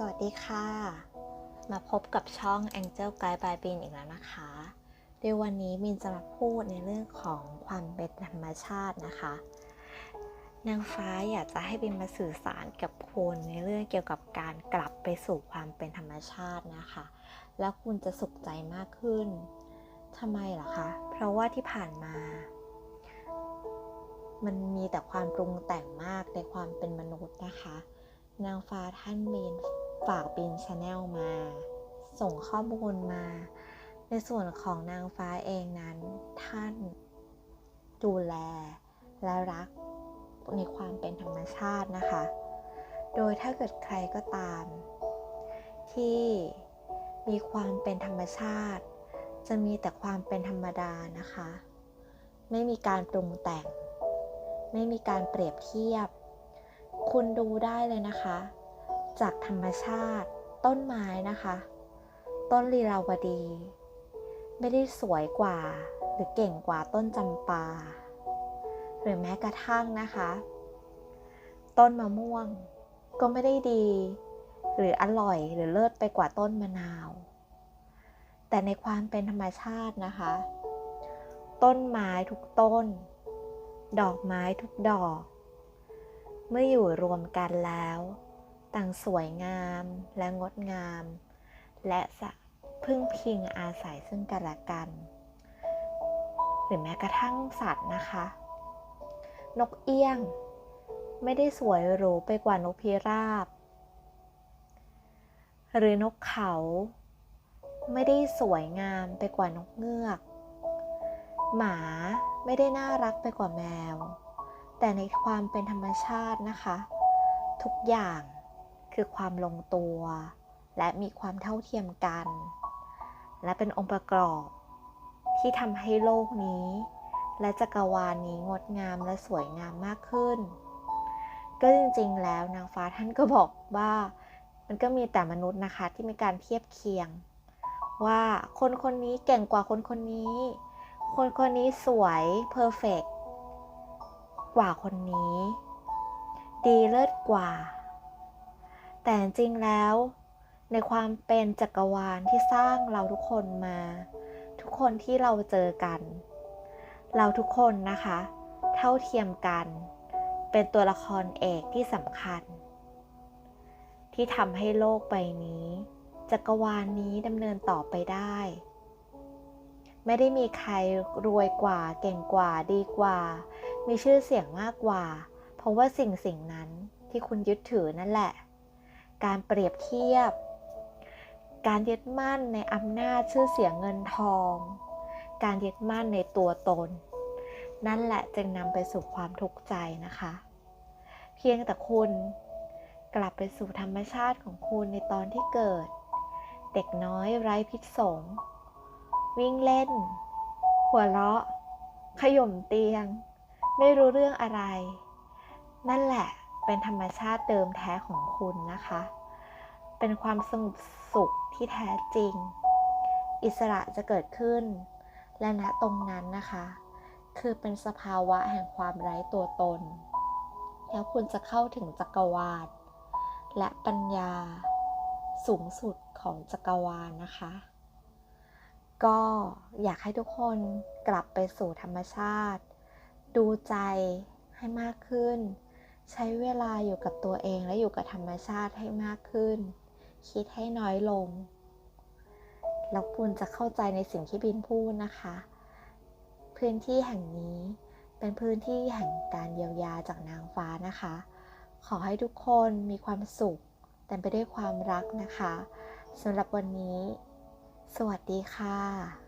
สวัสดีค่ะ มาพบกับช่อง Angel Guide by Bin อีกแล้วนะคะโดยวันนี้มินจะมาพูดในเรื่องของความเป็นธรรมชาตินะคะ นางฟ้าอยากจะให้บินมาสื่อสารกับคุณในเรื่องเกี่ยวกับการกลับไปสู่ความเป็นธรรมชาตินะคะ แล้วคุณจะสุขใจมากขึ้นทำไมล่ะคะ เพราะว่าที่ผ่านมา มันมีแต่ความปรุงแต่งมากในความเป็นมนุษย์นะคะนางฟ้าท่านบิน ฝากบินชาแนลมา ส่งข้อมูลมา ในส่วนของนางฟ้าเองนั้น ท่านดูแลและรักในความเป็นธรรมชาตินะคะ โดยถ้าเกิดใครก็ตาม ที่มีความเป็นธรรมชาติ จะมีแต่ความเป็นธรรมดานะคะ ไม่มีการปรุงแต่ง ไม่มีการเปรียบเทียบ คุณดูได้เลยนะคะ จากธรรมชาติ ต้นไม้นะคะ ต้นลีลาวดี ไม่ได้สวยกว่า หรือเก่งกว่าต้นจำปา หรือแม้กระทั่งนะคะ ต้นมะม่วงก็ไม่ได้ดี หรืออร่อยหรือเลิศไปกว่าต้นมะนาว แต่ในความเป็นธรรมชาตินะคะ ต้นไม้ทุกต้น ดอกไม้ทุกดอก เมื่ออยู่รวมกันแล้ว ต่างสวยงามและงดงาม และสะพึ่งพิงอาศัยซึ่งกันและกัน หรือแม้กระทั่งสัตว์นะคะ นกเอี้ยง ไม่ได้สวยหรูไปกว่านกพิราบ หรือนกเขา ไม่ได้สวยงามไปกว่านกเงือก หมาไม่ได้น่ารักไปกว่าแมว แต่ในความเป็นธรรมชาตินะคะ ทุกอย่าง คือความลงตัว และมีความเท่าเทียมกัน และเป็นองค์ประกอบ ที่ทำให้โลกนี้ และจักรวาลนี้งดงามและสวยงามมากขึ้น ก็จริงๆ แล้วนางฟ้าท่านก็บอกว่ามันก็มีแต่มนุษย์นะคะที่มีการเทียบเคียง ว่าคนคนนี้เก่งกว่าคนคนนี้ คนคนนี้สวยเพอร์เฟกกว่าคนนี้ ดีเลิศกว่า แต่จริงแล้ว ในความเป็นจักรวาลที่สร้างเราทุกคนมา ทุกคนที่เราเจอกัน เราทุกคนนะคะ เท่าเทียมกัน เป็นตัวละครเอกที่สำคัญ ที่ทำให้โลกใบนี้ จักรวาลนี้ดำเนินต่อไปได้ไม่ได้มีใครรวยกว่าเก่งกว่าดีกว่า มีชื่อเสียงมากกว่า เพราะว่าสิ่งสิ่งนั้นที่คุณยึดถือนั่นแหละ การเปรียบเทียบ การยึดมั่นในอำนาจชื่อเสียงเงินทอง การยึดมั่นในตัวตน นั่นแหละจึงนำไปสู่ความทุกข์ใจนะคะ เพียงแต่คุณกลับไปสู่ธรรมชาติของคุณในตอนที่เกิด เด็กน้อยไร้พิษสง วิ่งเล่น หัวเราะ ขย่มเตียง ไม่รู้เรื่องอะไร เป็นธรรมชาติเดิมแท้ของคุณนะคะ เป็นความสงบสุขที่แท้จริง อิสระจะเกิดขึ้น และณตรงนั้นนะคะ คือเป็นสภาวะแห่งความไร้ตัวตน แล้วคุณจะเข้าถึงจักรวาล และปัญญาสูงสุดของจักรวาลนะคะ ก็อยากให้ทุกคนกลับไปสู่ธรรมชาติ ดูใจให้มากขึ้น ใช้เวลาอยู่กับตัวเองและอยู่กับธรรมชาติให้มากขึ้น คิดให้น้อยลง แล้วคุณจะเข้าใจในสิ่งที่บินพูดนะคะ พื้นที่แห่งนี้เป็นพื้นที่แห่งการเยียวยาจากนางฟ้านะคะ ขอให้ทุกคนมีความสุขแต่ไปด้วยความรักนะคะสำหรับวันนี้ สวัสดีค่ะ